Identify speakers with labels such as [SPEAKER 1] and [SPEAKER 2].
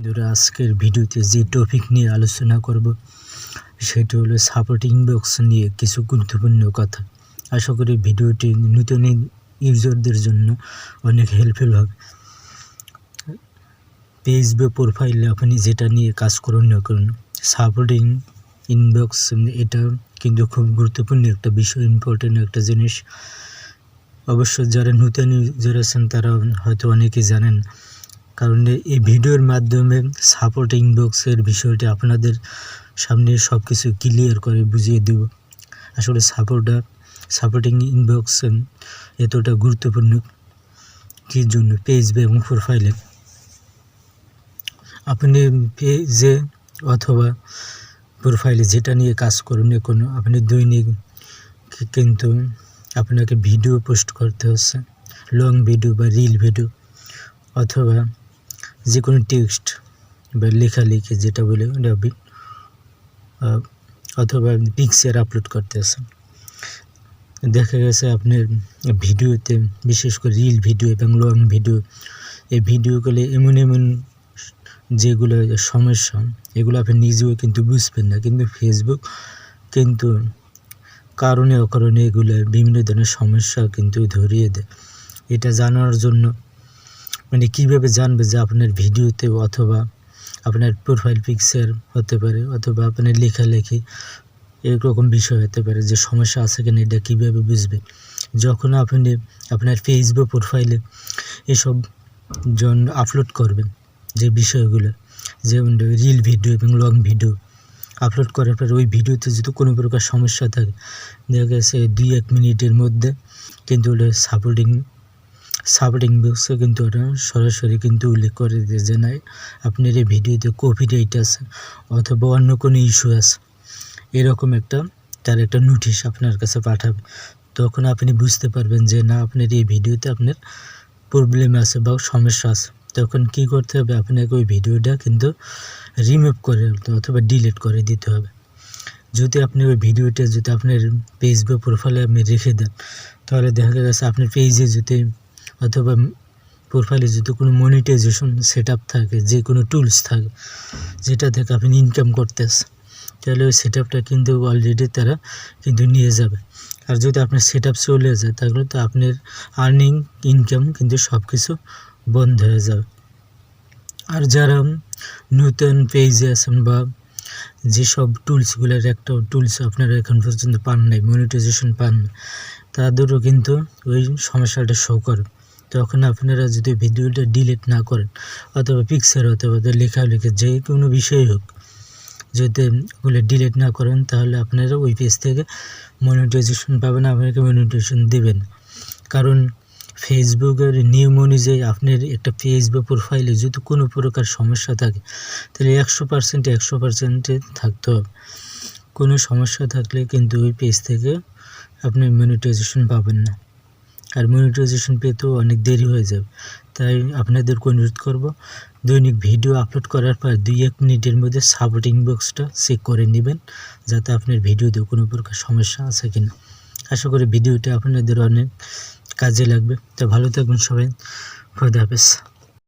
[SPEAKER 1] বন্ধুরা, আজকের ভিডিওতে যে টপিক নিয়ে আলোচনা করব, সেটি হলো সাপোর্টিং বক্স নিয়ে কিছু গুরুত্বপূর্ণ কথা। আশা করি ভিডিওটি নতুন ইউজারদের জন্য অনেক হেল্পফুল হবে। পেজ বা প্রোফাইলে আপনি যেটা নিয়ে কাজ করুন না করুন সাপোর্টিং ইনবক্স এটা কিন্তু খুব গুরুত্বপূর্ণ একটা বিষয় ইম্পর্টেন্ট একটা জিনিস। অবশ্য যারা নতুন ইউজার আছেন, তারা হয়তো অনেকেই জানেন কারণ এই ভিডিওর মাধ্যমে সাপোর্ট ইনবক্সের বিষয়টি আপনাদের সামনে সব কিছু ক্লিয়ার করে বুঝিয়ে দেব। আসলে সাপোর্টার সাপোর্টিং ইনবক্স এতটা গুরুত্বপূর্ণ কী জন্য? পেজ এবং প্রোফাইলে আপনি পেজে অথবা প্রোফাইলে যেটা নিয়ে কাজ করুন কোনো, আপনি দৈনিক কিন্তু আপনাকে ভিডিও পোস্ট করতে হচ্ছে লং ভিডিও বা রিল ভিডিও অথবা যে কোনো টেক্সট বা লেখা লেখালেখি যেটা বলে অথবা পিকচার আপলোড করতেছেন দেখা গেছে আপনার ভিডিওতে, বিশেষ করে রিল ভিডিও এবং লং ভিডিও, এই ভিডিওগুলো এমন এমন যেগুলো সমস্যা, এগুলো আপনি নিজেও কিন্তু বুঝবেন না। কিন্তু ফেসবুক কিন্তু কারণে অকারণে এগুলো বিভিন্ন ধরনের সমস্যা কিন্তু ধরিয়ে দেয়। এটা জানার জন্য মানে কীভাবে জানবে যে আপনার ভিডিওতে অথবা আপনার প্রোফাইল পিকচার হতে পারে অথবা আপনার লেখালেখি এরকম বিষয় হতে পারে যে সমস্যা আছে কিনা এটা কীভাবে বুঝবে। যখন আপনি আপনার ফেসবুক প্রোফাইলে এসব জন আপলোড করবেন যে বিষয়গুলো যেমন রিল ভিডিও এবং লং ভিডিও আপলোড করার পর ওই ভিডিওতে যদি কোনো প্রকার সমস্যা থাকে, দেখা গেছে দুই এক মিনিটের মধ্যে কিন্তু ওটা সাপোর্টিং সাপোর্টিং বক্সে কিন্তু ওটা সরাসরি কিন্তু উল্লেখ করে দিয়ে যে নাই, আপনার এই ভিডিওতে কোভিড এইট আছে অথবা অন্য কোনো ইস্যু আছে, এরকম একটা, তার একটা নোটিশ আপনার কাছে পাঠাবে। তখন আপনি বুঝতে পারবেন যে না, আপনার এই ভিডিওতে আপনার প্রবলেম আছে বা সমস্যা আছে। তখন কি করতে হবে? আপনাকে ওই ভিডিওটা কিন্তু রিমুভ করে অথবা ডিলিট করে দিতে হবে। যদি আপনি ওই ভিডিওটা, যদি আপনার পেজ বা প্রোফাইলে আপনি রেখে দেন, তাহলে দেখা গেছে আপনার পেজে যদি অথবা প্রোফাইলে যদি কোনো মনিটাইজেশন সেট থাকে, যে কোনো টুলস থাকে, যেটা থেকে আপনি ইনকাম করতেছেন, তাহলে ওই সেট আপটা কিন্তু অলরেডি তারা কিন্তু নিয়ে যাবে। আর যদি আপনার সেট আপ চলে যায়, তাহলে তো আপনার আর্নিং ইনকাম কিন্তু সব কিছু বন্ধ হয়ে যাবে। আর যারা নতুন পেজে আছেন বা যেসব টুলসগুলোর একটা টুলস আপনারা এখন পর্যন্ত পান নাই মনিটাইজেশন পান না তাদেরও কিন্তু ওই সমস্যাটা শো করে। তখন আপনারা যদি ভিডিওটা ডিলিট না করেন, অথবা পিকচার অথবা লেখালেখি যে কোনো বিষয় হোক, যদি ওগুলো ডিলিট না করেন, তাহলে আপনারা ওই পেজ থেকে মনিটাইজেশন পাবেন, আপনাকে মনিটাইজেশন দেবেন। কারণ ফেসবুকের নিয়ম অনুযায়ী আপনার একটা পেজ বা প্রোফাইলে যদি কোনো প্রকার সমস্যা থাকে, তাহলে একশো পার্সেন্ট একশো পার্সেন্টে থাকতে হবে। কোনো সমস্যা থাকলে কিন্তু ওই পেজ থেকে আপনি মনিটাইজেশন পাবেন না। আর মনিটাইজেশন পেতেও অনেক দেরি হয়ে যাবে। তাই আপনাদেরকে অনুরোধ করব, দৈনিক ভিডিও আপলোড করার পর দুই এক মিনিটের মধ্যে সাপোর্টিং বক্সটা চেক করে নেবেন, যাতে আপনার ভিডিওতে কোনো প্রকার সমস্যা আছে কি না আশা করি ভিডিওটা আপনাদের অনেক কাজে লাগবে। তো ভালো থাকবেন সবাই। খোদা হাফেজ।